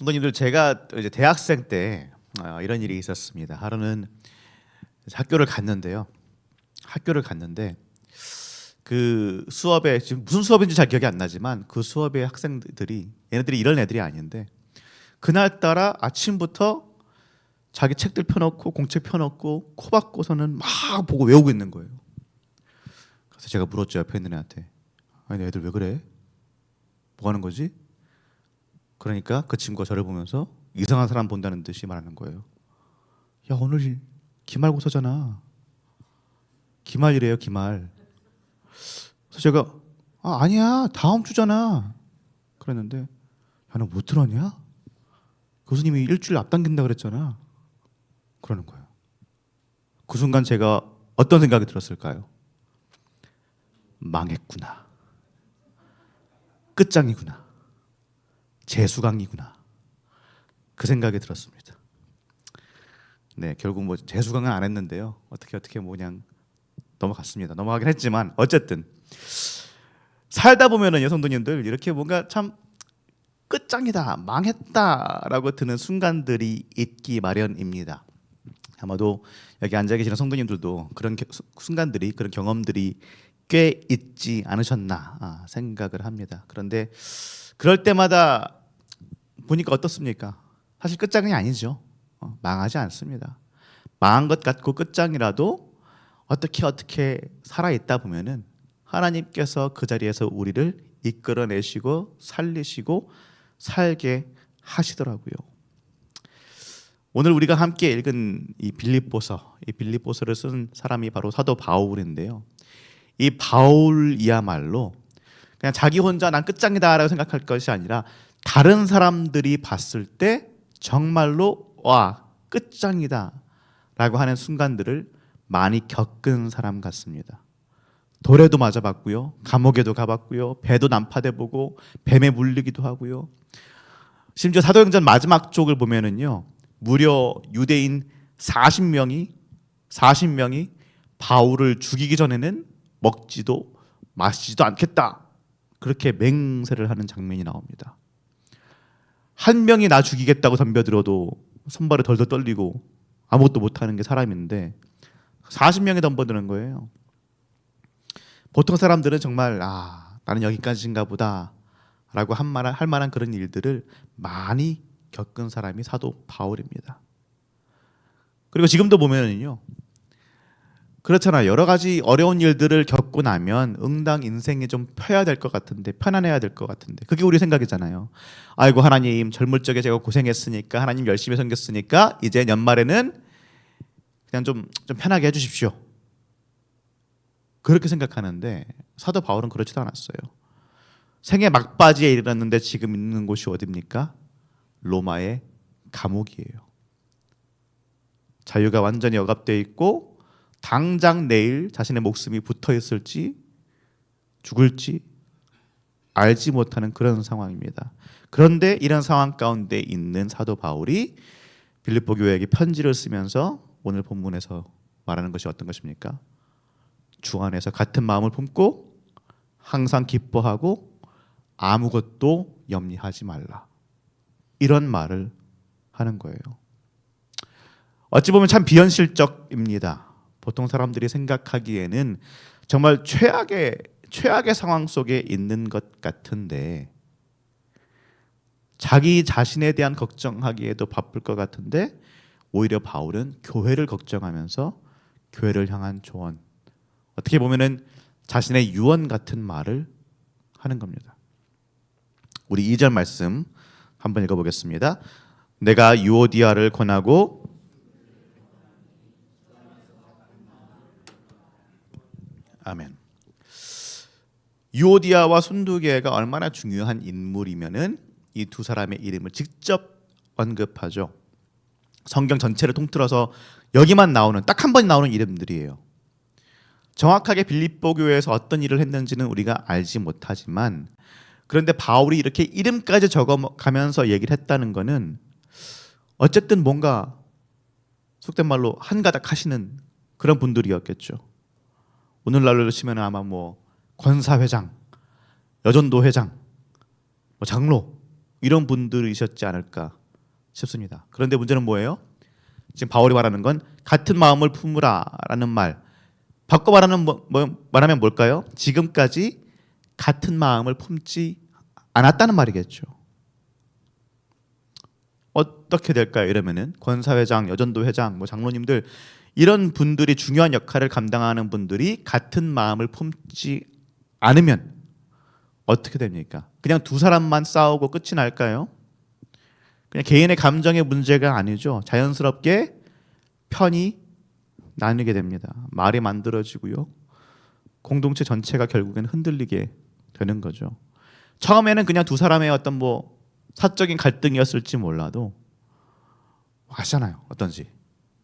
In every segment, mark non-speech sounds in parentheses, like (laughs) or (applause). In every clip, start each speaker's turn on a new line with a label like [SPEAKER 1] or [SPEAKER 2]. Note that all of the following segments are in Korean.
[SPEAKER 1] 성도님들 제가 이제 대학생 때 아, 이런 일이 있었습니다. 하루는 학교를 갔는데요. 학교를 갔는데 그 수업에 지금 무슨 수업인지 잘 기억이 안 나지만 그 수업의 학생들이 얘네들이 이런 애들이 아닌데 그날 따라 아침부터 자기 책들 펴놓고 공책 펴놓고 코 박고서는 막 보고 외우고 있는 거예요. 그래서 제가 물었죠 옆에 있는 애한테 아니 애들 왜 그래? 뭐 하는 거지? 그러니까 그 친구가 저를 보면서 이상한 사람 본다는 듯이 말하는 거예요. 야 오늘 기말고사잖아. 기말이래요 기말. 그래서 제가 아 아니야 다음 주잖아. 그랬는데 야너 못 들었냐? 교수님이 일주일 앞당긴다 그랬잖아. 그러는 거예요. 그 순간 제가 어떤 생각이 들었을까요? 망했구나. 끝장이구나. 재수강이구나. 그 생각이 들었습니다. 네, 결국 뭐 재수강은 안 했는데요. 어떻게 어떻게 뭐 그냥 넘어갔습니다. 넘어가긴 했지만 어쨌든 살다 보면은 여성도님들 이렇게 뭔가 참 끝장이다, 망했다라고 드는 순간들이 있기 마련입니다. 아마도 여기 앉아 계시는 성도님들도 그런 겨- 순간들이 그런 경험들이 꽤 있지 않으셨나 아, 생각을 합니다. 그런데 그럴 때마다 보니까 어떻습니까? 사실 끝장이 아니죠. 어, 망하지 않습니다. 망한 것 같고 끝장이라도 어떻게 어떻게 살아 있다 보면은 하나님께서 그 자리에서 우리를 이끌어내시고 살리시고 살게 하시더라고요. 오늘 우리가 함께 읽은 이 빌립보서, 이 빌립보서를 쓴 사람이 바로 사도 바울인데요. 이 바울이야말로 그냥 자기 혼자 난 끝장이다라고 생각할 것이 아니라 다른 사람들이 봤을 때 정말로 와 끝장이다라고 하는 순간들을 많이 겪은 사람 같습니다. 돌에도 맞아봤고요, 감옥에도 가봤고요, 배도 난파돼 보고 뱀에 물리기도 하고요. 심지어 사도행전 마지막 쪽을 보면은요, 무려 유대인 40명이 40명이 바울을 죽이기 전에는 먹지도 마시지도 않겠다. 그렇게 맹세를 하는 장면이 나옵니다. 한 명이 나 죽이겠다고 덤벼들어도 손발이 덜덜 떨리고 아무것도 못하는 게 사람인데 40명이 덤벼드는 거예요. 보통 사람들은 정말 아 나는 여기까지인가 보다라고 한 말, 할 만한 그런 일들을 많이 겪은 사람이 사도 바울입니다. 그리고 지금도 보면은요. 그렇잖아요. 여러 가지 어려운 일들을 겪고 나면 응당 인생이 좀 펴야 될 것 같은데 편안해야 될 것 같은데 그게 우리 생각이잖아요. 아이고 하나님 젊을 적에 제가 고생했으니까 하나님 열심히 섬겼으니까 이제 연말에는 그냥 좀 좀 편하게 해주십시오. 그렇게 생각하는데 사도 바울은 그렇지도 않았어요. 생애 막바지에 이르렀는데 지금 있는 곳이 어디입니까? 로마의 감옥이에요. 자유가 완전히 억압되어 있고 당장 내일 자신의 목숨이 붙어 있을지 죽을지 알지 못하는 그런 상황입니다. 그런데 이런 상황 가운데 있는 사도 바울이 빌립보 교회에게 편지를 쓰면서 오늘 본문에서 말하는 것이 어떤 것입니까? 주 안에서 같은 마음을 품고 항상 기뻐하고 아무것도 염려하지 말라. 이런 말을 하는 거예요. 어찌 보면 참 비현실적입니다. 보통 사람들이 생각하기에는 정말 최악의 최악의 상황 속에 있는 것 같은데 자기 자신에 대한 걱정하기에도 바쁠 것 같은데 오히려 바울은 교회를 걱정하면서 교회를 향한 조언 어떻게 보면은 자신의 유언 같은 말을 하는 겁니다. 우리 2절 말씀 한번 읽어보겠습니다. 내가 유오디아를 권하고 아멘. 유오디아와 순두계가 얼마나 중요한 인물이면은 이 두 사람의 이름을 직접 언급하죠. 성경 전체를 통틀어서 여기만 나오는 딱 한 번 나오는 이름들이에요. 정확하게 빌립보 교회에서 어떤 일을 했는지는 우리가 알지 못하지만 그런데 바울이 이렇게 이름까지 적어가면서 얘기를 했다는 것은 어쨌든 뭔가 속된 말로 한가닥 하시는 그런 분들이었겠죠. 오늘날로 치면 아마 뭐 권사 회장, 여전도 회장, 뭐 장로 이런 분들이셨지 않을까 싶습니다. 그런데 문제는 뭐예요? 지금 바울이 말하는 건 같은 마음을 품으라라는 말. 바꿔 말하는 뭐, 뭐, 말하면 뭘까요? 지금까지 같은 마음을 품지 않았다는 말이겠죠. 어떻게 될까요? 이러면은 권사회장, 여전도 회장, 뭐 장로님들 이런 분들이 중요한 역할을 감당하는 분들이 같은 마음을 품지 않으면 어떻게 됩니까? 그냥 두 사람만 싸우고 끝이 날까요? 그냥 개인의 감정의 문제가 아니죠. 자연스럽게 편이 나뉘게 됩니다. 말이 만들어지고요. 공동체 전체가 결국엔 흔들리게 되는 거죠. 처음에는 그냥 두 사람의 어떤 뭐 사적인 갈등이었을지 몰라도 아시잖아요. 어떤지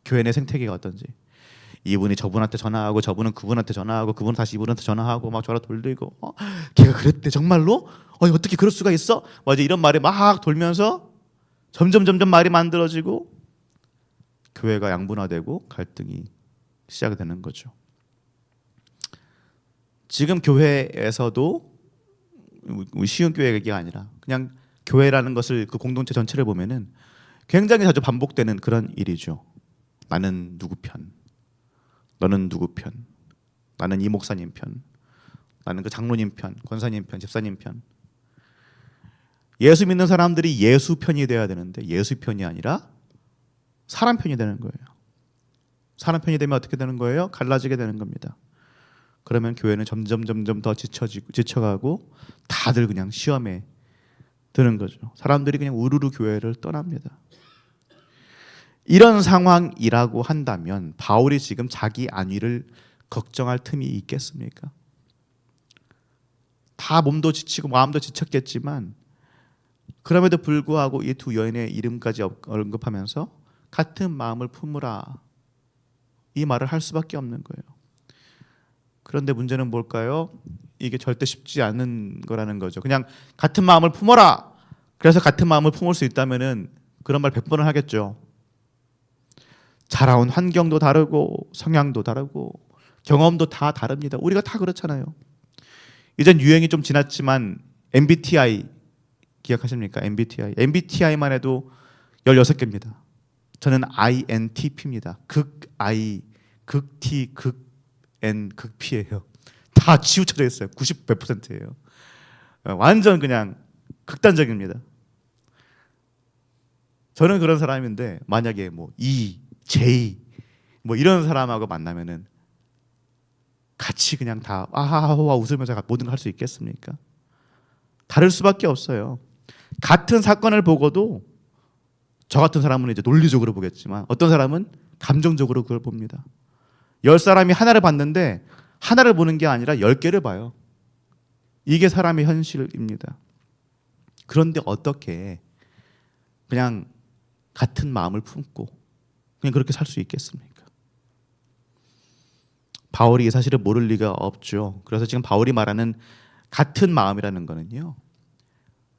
[SPEAKER 1] 교회 내 생태계가 어떤지 이분이 저분한테 전화하고 저분은 그분한테 전화하고 그분은 다시 이분한테 전화하고 막 전화 돌리고 어? 걔가 그랬대 정말로? 어 어떻게 그럴 수가 있어? 맞아 이런 말이 막 돌면서 점점 점점 말이 만들어지고 교회가 양분화되고 갈등이 시작되는 거죠. 지금 교회에서도 쉬운 교회 얘기가 아니라 그냥 교회라는 것을 그 공동체 전체를 보면은 굉장히 자주 반복되는 그런 일이죠. 나는 누구 편, 너는 누구 편, 나는 이 목사님 편, 나는 그 장로님 편, 권사님 편, 집사님 편. 예수 믿는 사람들이 예수 편이 돼야 되는데 예수 편이 아니라 사람 편이 되는 거예요. 사람 편이 되면 어떻게 되는 거예요? 갈라지게 되는 겁니다. 그러면 교회는 점점 점점 더 지쳐지고 지쳐가고 다들 그냥 시험에 드는 거죠. 사람들이 그냥 우르르 교회를 떠납니다. 이런 상황이라고 한다면 바울이 지금 자기 안위를 걱정할 틈이 있겠습니까? 다 몸도 지치고 마음도 지쳤겠지만 그럼에도 불구하고 이 두 여인의 이름까지 언급하면서 같은 마음을 품으라 이 말을 할 수밖에 없는 거예요. 그런데 문제는 뭘까요? 이게 절대 쉽지 않은 거라는 거죠. 그냥 같은 마음을 품어라. 그래서 같은 마음을 품을 수 있다면은 그런 말 100번을 하겠죠. 자라온 환경도 다르고 성향도 다르고 경험도 다 다릅니다. 우리가 다 그렇잖아요. 이젠 유행이 좀 지났지만 MBTI 기억하십니까? MBTI. MBTI만 해도 16개입니다. 저는 INTP입니다. 극 I, 극 T, 극 N, 극 P예요. 다 치우쳐져 있어요. 90몇 퍼센트예요. 어, 완전 그냥 극단적입니다. 저는 그런 사람인데 만약에 뭐 E, J 뭐 이런 사람하고 만나면은 같이 그냥 다 아하와 웃으면서 모든 걸 할 수 있겠습니까? 다를 수밖에 없어요. 같은 사건을 보고도 저 같은 사람은 이제 논리적으로 보겠지만 어떤 사람은 감정적으로 그걸 봅니다. 열 사람이 하나를 봤는데 하나를 보는 게 아니라 열 개를 봐요. 이게 사람의 현실입니다. 그런데 어떻게 그냥 같은 마음을 품고 그냥 그렇게 살 수 있겠습니까? 바울이 이 사실을 모를 리가 없죠. 그래서 지금 바울이 말하는 같은 마음이라는 거는요.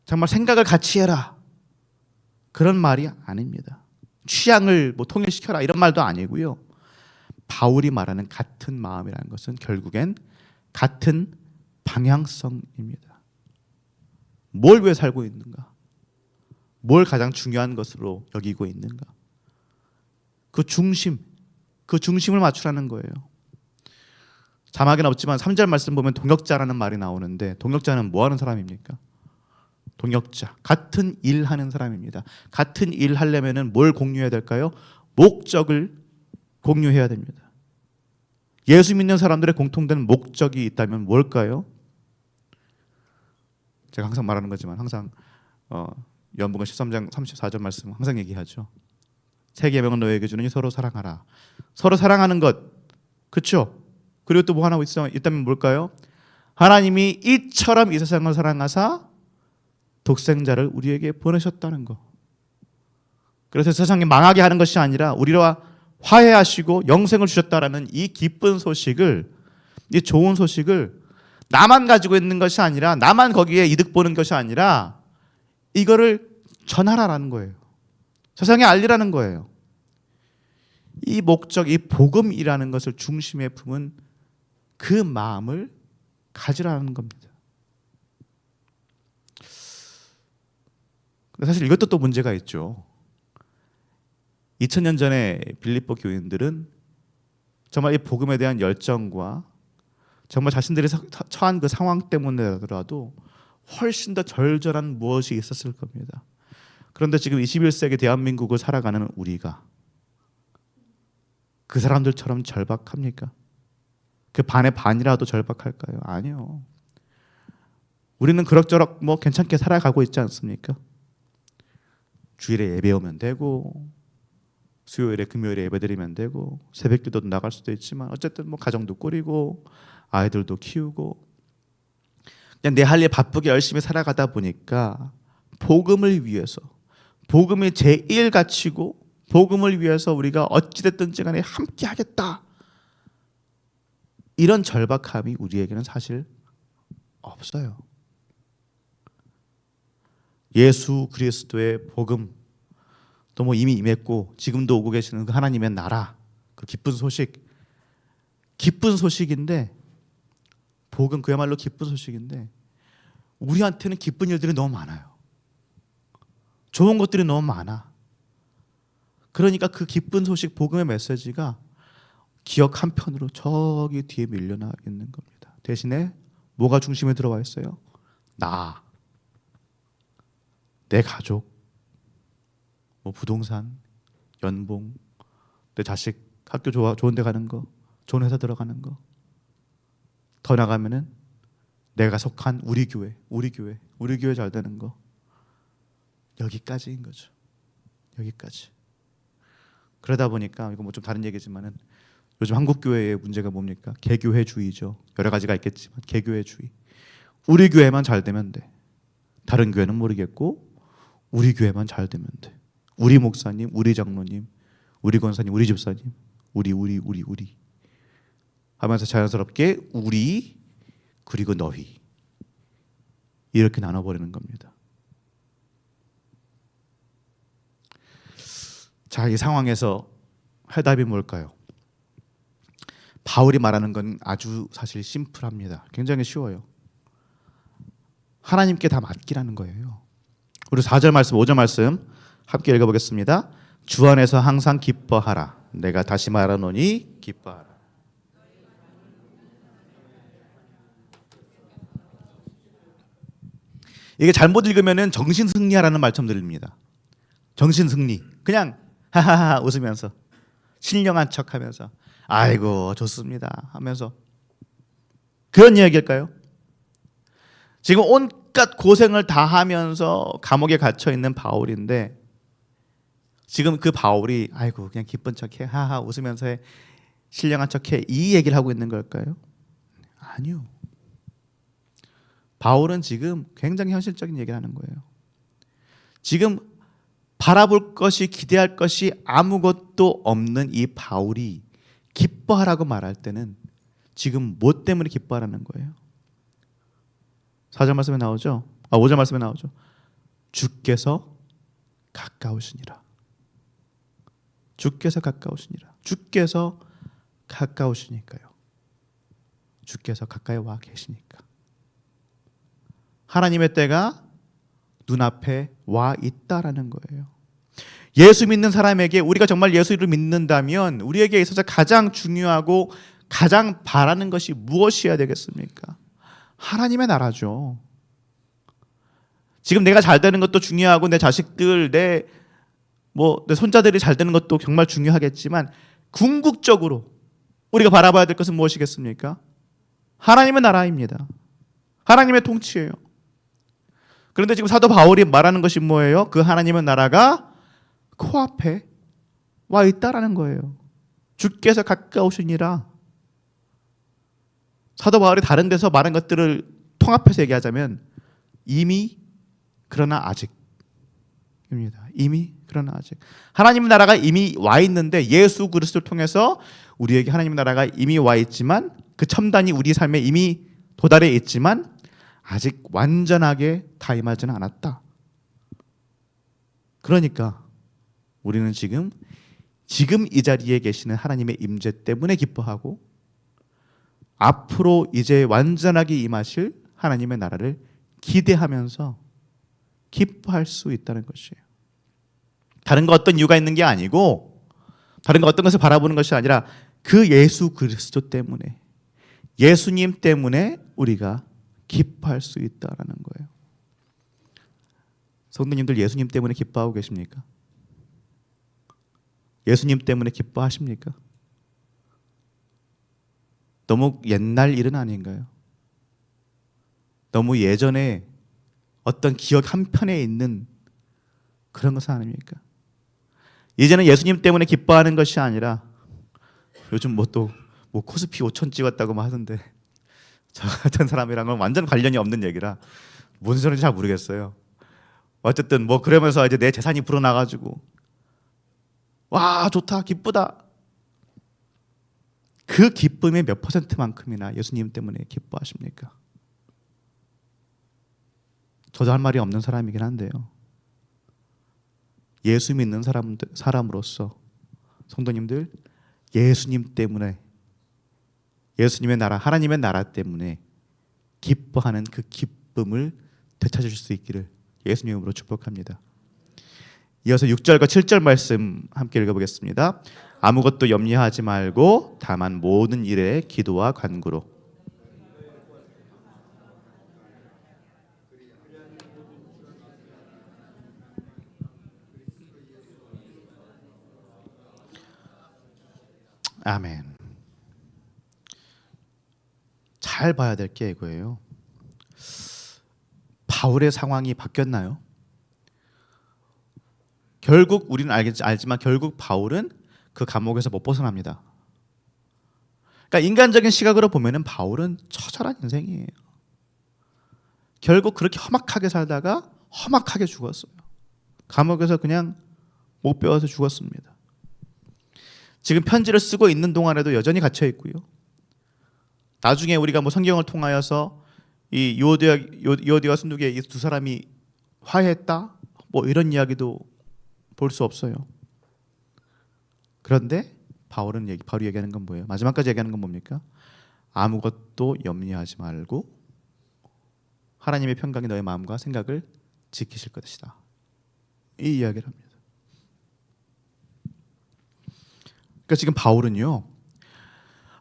[SPEAKER 1] 정말 생각을 같이 해라. 그런 말이 아닙니다. 취향을 뭐 통일시켜라 이런 말도 아니고요. 바울이 말하는 같은 마음이라는 것은 결국엔 같은 방향성입니다. 뭘 왜 살고 있는가? 뭘 가장 중요한 것으로 여기고 있는가? 그 중심, 그 중심을 맞추라는 거예요. 자막에는 없지만 3절 말씀 보면 동역자라는 말이 나오는데 동역자는 뭐 하는 사람입니까? 동역자. 같은 일 하는 사람입니다. 같은 일 하려면은 뭘 공유해야 될까요? 목적을 공유해야 됩니다. 예수 믿는 사람들의 공통된 목적이 있다면 뭘까요? 제가 항상 말하는 거지만 항상 어, 연복음 13장 34절 말씀 항상 얘기하죠. 세 계명은 너에게 주느니 서로 사랑하라. 서로 사랑하는 것. 그렇죠? 그리고 또 뭐 하나 있다면 뭘까요? 하나님이 이처럼 이 세상을 사랑하사 독생자를 우리에게 보내셨다는 거. 그래서 세상이 망하게 하는 것이 아니라 우리와 화해하시고 영생을 주셨다라는 이 기쁜 소식을 이 좋은 소식을 나만 가지고 있는 것이 아니라 나만 거기에 이득 보는 것이 아니라 이거를 전하라라는 거예요. 세상에 알리라는 거예요. 이 목적, 이 복음이라는 것을 중심에 품은 그 마음을 가지라는 겁니다. 사실 이것도 또 문제가 있죠. 2000년 전에 빌립보 교인들은 정말 이 복음에 대한 열정과 정말 자신들이 서- 처한 그 상황 때문에라도 훨씬 더 절절한 무엇이 있었을 겁니다. 그런데 지금 21세기 대한민국을 살아가는 우리가 그 사람들처럼 절박합니까? 그 반의 반이라도 절박할까요? 아니요. 우리는 그럭저럭 뭐 괜찮게 살아가고 있지 않습니까? 주일에 예배 오면 되고 수요일에 금요일에 예배 드리면 되고 새벽기도도 나갈 수도 있지만 어쨌든 뭐 가정도 꾸리고 아이들도 키우고 그냥 내 할 일 바쁘게 열심히 살아가다 보니까 복음을 위해서 복음이 제일 가치고 복음을 위해서 우리가 어찌됐든지 간에 함께 하겠다 이런 절박함이 우리에게는 사실 없어요. 예수 그리스도의 복음 또 뭐 이미 임했고 지금도 오고 계시는 그 하나님의 나라 그 기쁜 소식 기쁜 소식인데 복음 그야말로 기쁜 소식인데 우리한테는 기쁜 일들이 너무 많아요. 좋은 것들이 너무 많아. 그러니까 그 기쁜 소식 복음의 메시지가 기억 한편으로 저기 뒤에 밀려나 있는 겁니다. 대신에 뭐가 중심에 들어와 있어요? 나, 내 가족, 뭐 부동산, 연봉, 내 자식 학교 좋아 좋은 데 가는 거, 좋은 회사 들어가는 거. 더 나가면은 내가 속한 우리 교회, 우리 교회, 우리 교회 잘 되는 거. 여기까지인 거죠. 여기까지. 그러다 보니까 이거 뭐 좀 다른 얘기지만은 요즘 한국 교회의 문제가 뭡니까? 개교회주의죠. 여러 가지가 있겠지만 개교회주의. 우리 교회만 잘 되면 돼. 다른 교회는 모르겠고 우리 교회만 잘 되면 돼. 우리 목사님, 우리 장로님, 우리 권사님, 우리 집사님, 우리 우리 우리 우리 하면서 자연스럽게 우리 그리고 너희 이렇게 나눠 버리는 겁니다. 자, 이 상황에서 해답이 뭘까요? 바울이 말하는 건 아주 사실 심플합니다. 굉장히 쉬워요. 하나님께 다 맡기라는 거예요. 우리 4절 말씀, 5절 말씀 함께 읽어보겠습니다. 주 안에서 항상 기뻐하라. 내가 다시 말하노니 기뻐하라. 이게 잘못 읽으면은 정신 승리하라는 말처럼 들립니다. 정신 승리. 그냥 하하하 웃으면서 신령한 척하면서 아이고 좋습니다 하면서 그런 이야기일까요? 지금 온갖 고생을 다 하면서 감옥에 갇혀 있는 바울인데 지금 그 바울이 아이고 그냥 기쁜 척해 하하 웃으면서 해 신령한 척해 이 얘기를 하고 있는 걸까요? 아니요. 바울은 지금 굉장히 현실적인 얘기를 하는 거예요. 지금 바라볼 것이 기대할 것이 아무것도 없는 이 바울이 기뻐하라고 말할 때는 지금 뭐 때문에 기뻐하라는 거예요? 4절 말씀에 나오죠. 아, 5절 말씀에 나오죠. 주께서 가까우시니라. 주께서 가까우시니라. 주께서 가까우시니까요. 주께서 가까이 와 계시니까. 하나님의 때가 눈앞에 와 있다라는 거예요. 예수 믿는 사람에게 우리가 정말 예수를 믿는다면 우리에게 있어서 가장 중요하고 가장 바라는 것이 무엇이어야 되겠습니까? 하나님의 나라죠. 지금 내가 잘 되는 것도 중요하고 내 자식들 내 뭐 내 손자들이 잘 되는 것도 정말 중요하겠지만 궁극적으로 우리가 바라봐야 될 것은 무엇이겠습니까? 하나님의 나라입니다. 하나님의 통치예요. 그런데 지금 사도 바울이 말하는 것이 뭐예요? 그 하나님의 나라가 코앞에 와 있다라는 거예요. 주께서 가까우시니라. 사도 바울이 다른 데서 말한 것들을 통합해서 얘기하자면 이미 그러나 아직입니다. 이미 그러나 아직. 하나님의 나라가 이미 와 있는데 예수 그리스도를 통해서 우리에게 하나님의 나라가 이미 와 있지만 그 첨단이 우리 삶에 이미 도달해 있지만 아직 완전하게 다 임하지는 않았다. 그러니까 우리는 지금 지금 이 자리에 계시는 하나님의 임재 때문에 기뻐하고 앞으로 이제 완전하게 임하실 하나님의 나라를 기대하면서 기뻐할 수 있다는 것이에요. 다른 거 어떤 이유가 있는 게 아니고 다른 거 어떤 것을 바라보는 것이 아니라 그 예수 그리스도 때문에 예수님 때문에 우리가 기뻐할 수 있다라는 거예요. 성도님들 예수님 때문에 기뻐하고 계십니까? 예수님 때문에 기뻐하십니까? 너무 옛날 일은 아닌가요? 너무 예전에 어떤 기억 한편에 있는 그런 것은 아닙니까? 이제는 예수님 때문에 기뻐하는 것이 아니라 요즘 뭐 또 뭐 코스피 5천 찍었다고 뭐 하던데 (laughs) 저 같은 사람이랑은 완전 관련이 없는 얘기라 무슨 소리인지 잘 모르겠어요. 어쨌든 뭐 그러면서 이제 내 재산이 불어나가지고 와 좋다 기쁘다 그 기쁨의 몇 퍼센트만큼이나 예수님 때문에 기뻐하십니까? 저도 할 말이 없는 사람이긴 한데요. 예수 믿는 사람 사람으로서 성도님들 예수님 때문에 예수님의 나라 하나님의 나라 때문에 기뻐하는 그 기쁨을 되찾을 수 있기를 예수님 이름으로 축복합니다. 이어서 6절과 7절 말씀 함께 읽어보겠습니다. 아무것도 염려하지 말고 다만 모든 일에 기도와 간구로 아멘. 잘 봐야 될 게 이거예요. 바울의 상황이 바뀌었나요? 결국 우리는 알겠지 알지만 결국 바울은 그 감옥에서 못 벗어납니다. 그러니까 인간적인 시각으로 보면은 바울은 처절한 인생이에요. 결국 그렇게 험악하게 살다가 험악하게 죽었어요. 감옥에서 그냥 못 배워서 죽었습니다. 지금 편지를 쓰고 있는 동안에도 여전히 갇혀 있고요. 나중에 우리가 뭐 성경을 통하여서 이 요디와 요디와 순두계 이두 사람이 화해했다 뭐 이런 이야기도 볼 수 없어요. 그런데 바울은 얘기 바로 얘기하는 건 뭐예요? 마지막까지 얘기하는 건 뭡니까? 아무것도 염려하지 말고 하나님의 평강이 너의 마음과 생각을 지키실 것이다. 이 이야기를 합니다. 그러니까 지금 바울은요.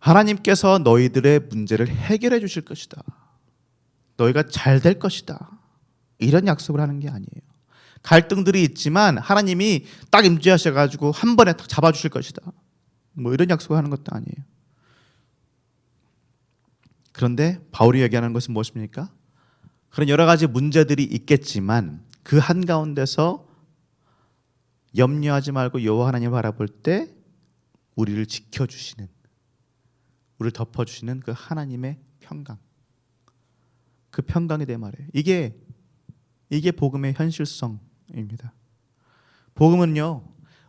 [SPEAKER 1] 하나님께서 너희들의 문제를 해결해 주실 것이다. 너희가 잘 될 것이다. 이런 약속을 하는 게 아니에요. 갈등들이 있지만 하나님이 딱 임재하셔 가지고 한 번에 딱 잡아 주실 것이다. 뭐 이런 약속을 하는 것도 아니에요. 그런데 바울이 얘기하는 것은 무엇입니까? 그런 여러 가지 문제들이 있겠지만 그 한가운데서 염려하지 말고 여호와 하나님을 바라볼 때 우리를 지켜 주시는 우리를 덮어 주시는 그 하나님의 평강. 그 평강에 대해 말해요. 이게 이게 복음의 현실성입니다. 복음은요.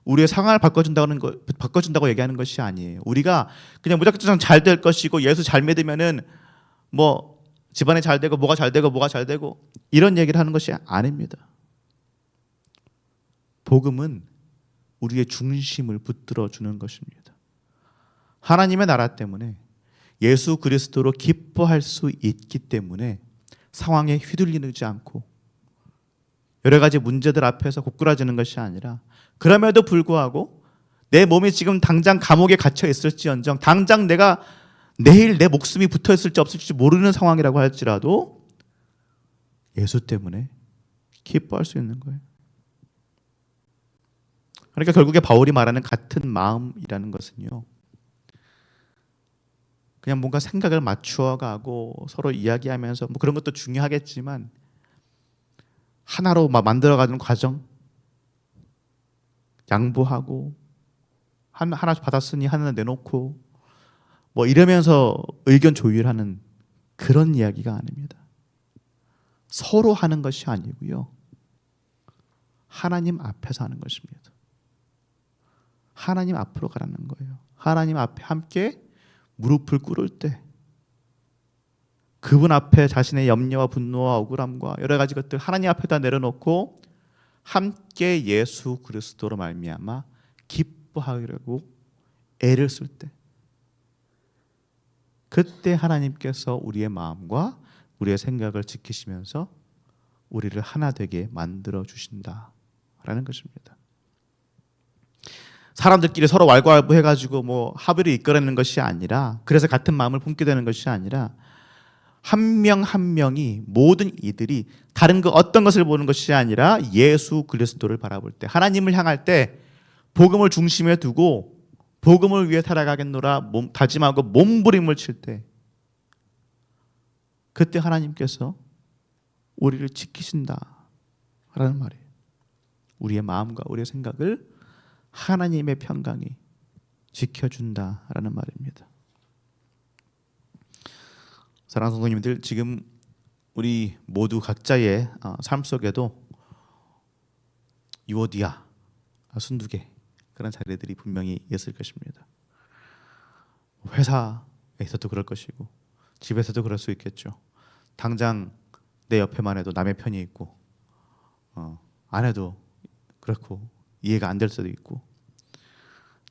[SPEAKER 1] 우리의 상황을 바꿔준다는 거 바꿔준다고 얘기하는 것이 아니에요. 우리가 그냥 무작정 잘 될 것이고 예수 잘 믿으면은 뭐 집안에 잘 되고 뭐가 잘 되고 뭐가 잘 되고 이런 얘기를 하는 것이 아닙니다. 복음은 우리의 중심을 붙들어 주는 것입니다. 하나님의 나라 때문에 예수 그리스도로 기뻐할 수 있기 때문에 상황에 휘둘리지 않고 여러 가지 문제들 앞에서 고꾸라지는 것이 아니라 그럼에도 불구하고 내 몸이 지금 당장 감옥에 갇혀 있을지언정 당장 내가 내일 내 목숨이 붙어 있을지 없을지 모르는 상황이라고 할지라도 예수 때문에 기뻐할 수 있는 거예요. 그러니까 결국에 바울이 말하는 같은 마음이라는 것은요. 그냥 뭔가 생각을 맞추어 가고 서로 이야기하면서 뭐 그런 것도 중요하겠지만 하나로 막 만들어 가는 과정 양보하고 한 하나 받았으니 하나 내놓고 뭐 이러면서 의견 조율하는 그런 이야기가 아닙니다. 서로 하는 것이 아니고요. 하나님 앞에서 하는 것입니다. 하나님 앞으로 가라는 거예요. 하나님 앞에 함께 무릎을 꿇을 때 그분 앞에 자신의 염려와 분노와 억울함과 여러 가지 것들 하나님 앞에다 내려놓고 함께 예수 그리스도로 말미암아 기뻐하려고 애를 쓸 때 그때 하나님께서 우리의 마음과 우리의 생각을 지키시면서 우리를 하나 되게 만들어 주신다라는 것입니다. 사람들끼리 서로 왈가왈부 해가지고 뭐 합의를 이끌어내는 것이 아니라 그래서 같은 마음을 품게 되는 것이 아니라 한명한 명이 모든 이들이 다른 그 어떤 것을 보는 것이 아니라 예수 그리스도를 바라볼 때 하나님을 향할 때 복음을 중심에 두고 복음을 위해 살아가겠노라 몸, 다짐하고 몸부림을 칠 때 그때 하나님께서 우리를 지키신다라는 말이에요. 우리의 마음과 우리의 생각을 하나님의 평강이 지켜준다라는 말입니다. 사랑하는 성도님들 지금 우리 모두 각자의 어, 삶 속에도 유오디아, 순두개 그런 자리들이 분명히 있을 것입니다. 회사에서도 그럴 것이고 집에서도 그럴 수 있겠죠. 당장 내 옆에만 해도 남의 편이 있고 어, 안 해도 그렇고 이해가 안 될 수도 있고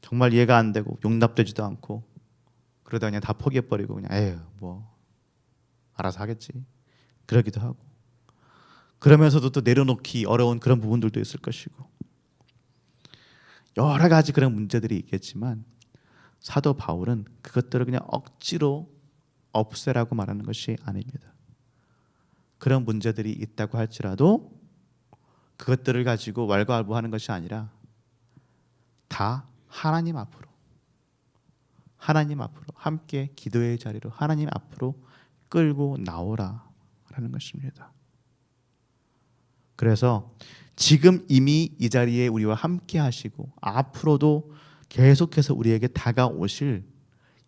[SPEAKER 1] 정말 이해가 안 되고 용납되지도 않고 그러다 그냥 다 포기해 버리고 그냥 에휴 뭐 알아서 하겠지. 그러기도 하고. 그러면서도 또 내려놓기 어려운 그런 부분들도 있을 것이고. 여러 가지 그런 문제들이 있겠지만 사도 바울은 그것들을 그냥 억지로 없애라고 말하는 것이 아닙니다. 그런 문제들이 있다고 할지라도 그것들을 가지고 왈가왈부하는 것이 아니라 다 하나님 앞으로 하나님 앞으로 함께 기도의 자리로 하나님 앞으로 끌고 나오라라는 것입니다. 그래서 지금 이미 이 자리에 우리와 함께 하시고 앞으로도 계속해서 우리에게 다가오실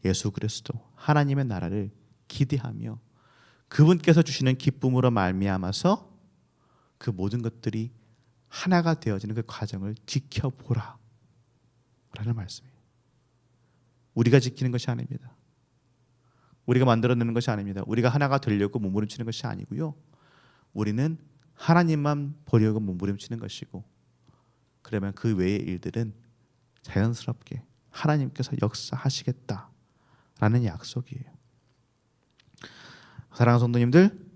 [SPEAKER 1] 예수 그리스도 하나님의 나라를 기대하며 그분께서 주시는 기쁨으로 말미암아서 그 모든 것들이 하나가 되어지는 그 과정을 지켜보라 라는 말씀이에요. 우리가 지키는 것이 아닙니다. 우리가 만들어내는 것이 아닙니다. 우리가 하나가 되려고 몸부림치는 것이 아니고요. 우리는 하나님만 보려고 몸부림치는 것이고 그러면 그 외의 일들은 자연스럽게 하나님께서 역사하시겠다라는 약속이에요. 사랑하는 성도님들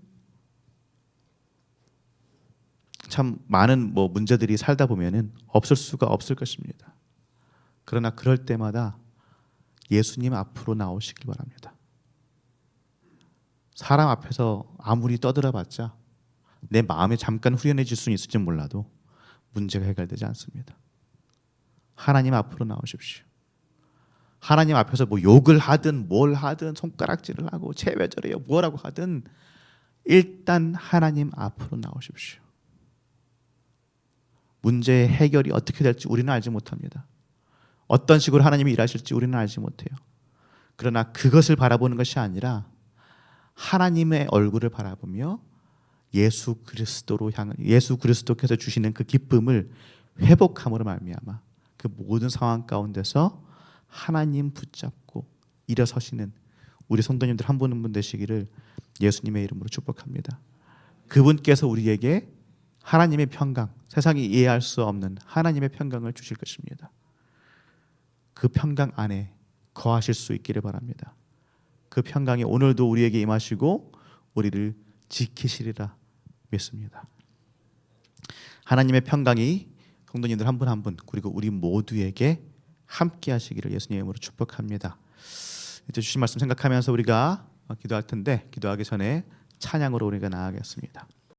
[SPEAKER 1] 참 많은 뭐 문제들이 살다 보면은 없을 수가 없을 것입니다. 그러나 그럴 때마다 예수님 앞으로 나오시길 바랍니다. 사람 앞에서 아무리 떠들어봤자 내 마음에 잠깐 후련해질 수는 있을지 몰라도 문제가 해결되지 않습니다. 하나님 앞으로 나오십시오. 하나님 앞에서 뭐 욕을 하든 뭘 하든 손가락질을 하고 제외절해요 뭐라고 하든 일단 하나님 앞으로 나오십시오. 문제의 해결이 어떻게 될지 우리는 알지 못합니다. 어떤 식으로 하나님이 일하실지 우리는 알지 못해요. 그러나 그것을 바라보는 것이 아니라 하나님의 얼굴을 바라보며 예수 그리스도로 향 예수 그리스도께서 주시는 그 기쁨을 회복함으로 말미암아 그 모든 상황 가운데서 하나님 붙잡고 일어서시는 우리 성도님들 한 분 한 분 되시기를 예수님의 이름으로 축복합니다. 그분께서 우리에게 하나님의 평강, 세상이 이해할 수 없는 하나님의 평강을 주실 것입니다. 그 평강 안에 거하실 수 있기를 바랍니다. 그 평강이 오늘도 우리에게 임하시고 우리를 지키시리라 믿습니다. 하나님의 평강이 성도님들 한 분 한 분 그리고 우리 모두에게 함께 하시기를 예수님의 이름으로 축복합니다. 이제 주신 말씀 생각하면서 우리가 기도할 텐데 기도하기 전에 찬양으로 우리가 나아가겠습니다.